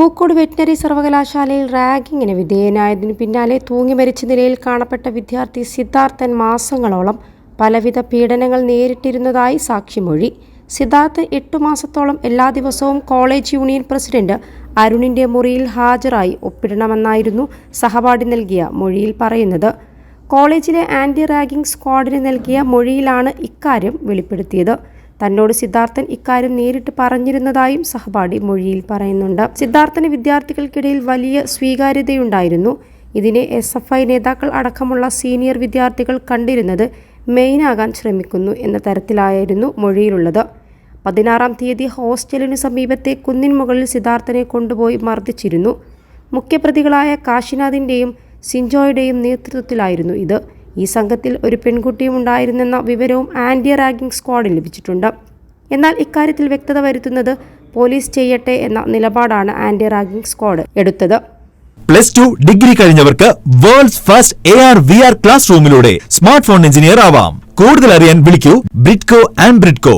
Pookode veterinary സർവകലാശാലയിൽ റാഗിങ്ങിന് വിധേയനായതിനു പിന്നാലെ തൂങ്ങി മരിച്ച നിലയിൽ കാണപ്പെട്ട വിദ്യാർത്ഥി സിദ്ധാർത്ഥൻ മാസങ്ങളോളം പലവിധ പീഡനങ്ങൾ നേരിട്ടിരുന്നതായി സാക്ഷിമൊഴി. സിദ്ധാർത്ഥൻ എട്ടു മാസത്തോളം എല്ലാ ദിവസവും കോളേജ് യൂണിയൻ പ്രസിഡന്റ് അരുണിന്റെ മുറിയിൽ ഹാജരായി ഒപ്പിടണമെന്നായിരുന്നു സഹപാഠി നൽകിയ മൊഴിയിൽ പറയുന്നത്. കോളേജിലെ ആന്റി റാഗിംഗ് സ്ക്വാഡിന് നൽകിയ മൊഴിയിലാണ് ഇക്കാര്യം വെളിപ്പെടുത്തിയത്. തന്നോട് സിദ്ധാർത്ഥൻ ഇക്കാര്യം നേരിട്ട് പറഞ്ഞിരുന്നതായും സഹപാഠി മൊഴിയിൽ പറയുന്നുണ്ട്. സിദ്ധാർത്ഥന് വിദ്യാർത്ഥികൾക്കിടയിൽ വലിയ സ്വീകാര്യതയുണ്ടായിരുന്നു. ഇതിനെ എസ് എഫ് ഐ നേതാക്കൾ അടക്കമുള്ള സീനിയർ വിദ്യാർത്ഥികൾ കണ്ടിരുന്നത് മെയിനാകാൻ ശ്രമിക്കുന്നു എന്ന തരത്തിലായിരുന്നു മൊഴിയിലുള്ളത്. പതിനാറാം തീയതി ഹോസ്റ്റലിനു സമീപത്തെ കുന്നിൻ മുകളിൽ സിദ്ധാർത്ഥനെ കൊണ്ടുപോയി മർദ്ദിച്ചിരുന്നു. മുഖ്യപ്രതികളായ കാശിനാഥിന്റെയും സിൻജോയുടെയും നേതൃത്വത്തിലായിരുന്നു ഇത്. ഈ സംഘത്തിൽ ഒരു പെൺകുട്ടിയും ഉണ്ടായിരുന്നെന്ന വിവരവും ആന്റി റാഗിംഗ് സ്ക്വാഡിൽ ലഭിച്ചിട്ടുണ്ട്. എന്നാൽ ഇക്കാര്യത്തിൽ വ്യക്തത വരുത്തുന്നത് പോലീസ് ചെയ്യട്ടെ എന്ന നിലപാടാണ് ആന്റി റാഗിംഗ് സ്ക്വാഡ് എടുത്തത്. Plus two degree കഴിഞ്ഞവർക്ക് world's first A R V R class റൂമിലൂടെ smart phone engineer ആവാം. കൂടുതൽ അറിയാൻ വിളിക്കൂ ബ്രിഡ്കോ ആൻഡ് ബ്രിഡ്കോ.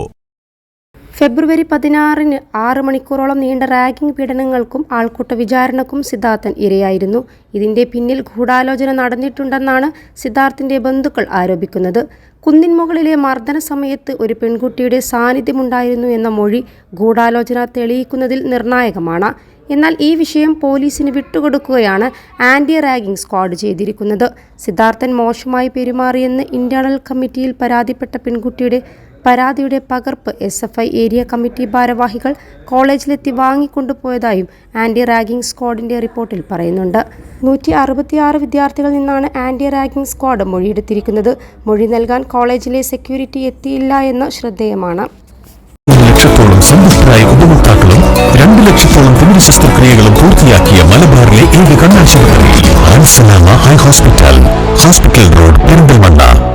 ഫെബ്രുവരി പതിനാറിന് ആറ് മണിക്കൂറോളം നീണ്ട റാഗിംഗ് പീഡനങ്ങൾക്കും ആൾക്കൂട്ട വിചാരണക്കും സിദ്ധാർത്ഥൻ ഇരയായിരുന്നു. ഇതിന്റെ പിന്നിൽ ഗൂഢാലോചന നടന്നിട്ടുണ്ടെന്നാണ് സിദ്ധാർത്ഥിന്റെ ബന്ധുക്കൾ ആരോപിക്കുന്നത്. കുന്നിൻ മുകളിലെ മർദ്ദന സമയത്ത് ഒരു പെൺകുട്ടിയുടെ സാന്നിധ്യമുണ്ടായിരുന്നു എന്ന മൊഴി ഗൂഢാലോചന തെളിയിക്കുന്നതിൽ നിർണായകമാണ്. എന്നാൽ ഈ വിഷയം പോലീസിന് വിട്ടുകൊടുക്കുകയാണ് ആന്റി റാഗിംഗ് സ്ക്വാഡ് ചെയ്തിരിക്കുന്നത്. സിദ്ധാർത്ഥൻ മോശമായി പെരുമാറിയെന്ന് ഇന്റേണൽ കമ്മിറ്റിയിൽ പരാതിപ്പെട്ട പെൺകുട്ടിയുടെ പരാതിയുടെ പകർപ്പ് S F I area committee ഭാരവാഹികൾ കോളേജിലെത്തി വാങ്ങിക്കൊണ്ടുപോയതായും ആന്റി റാഗിംഗ് സ്ക്വാഡിന്റെ റിപ്പോർട്ടിൽ പറയുന്നുണ്ട്. നൂറ്റി അറുപത്തിയാറ് വിദ്യാർത്ഥികളിൽ നിന്നാണ് ആന്റി റാഗിംഗ് സ്ക്വാഡ് മൊഴിയെടുത്തിരിക്കുന്നത്. മൊഴി നൽകാൻ കോളേജിലെ സെക്യൂരിറ്റി എത്തിയില്ല എന്ന് ശ്രദ്ധേയമാണ്. ലക്ഷത്തോളം ഉപഭോക്താക്കളും രണ്ട് ലക്ഷത്തോളം തിമിര ശസ്ത്രക്രിയകളും പൂർത്തിയാക്കിയ മലബാറിലെ ഏക കണ്ണാശുപത്രി ഹോസ്പിറ്റൽ ഹോസ്പിറ്റൽ റോഡ് പെരിന്തൽമണ്ണ.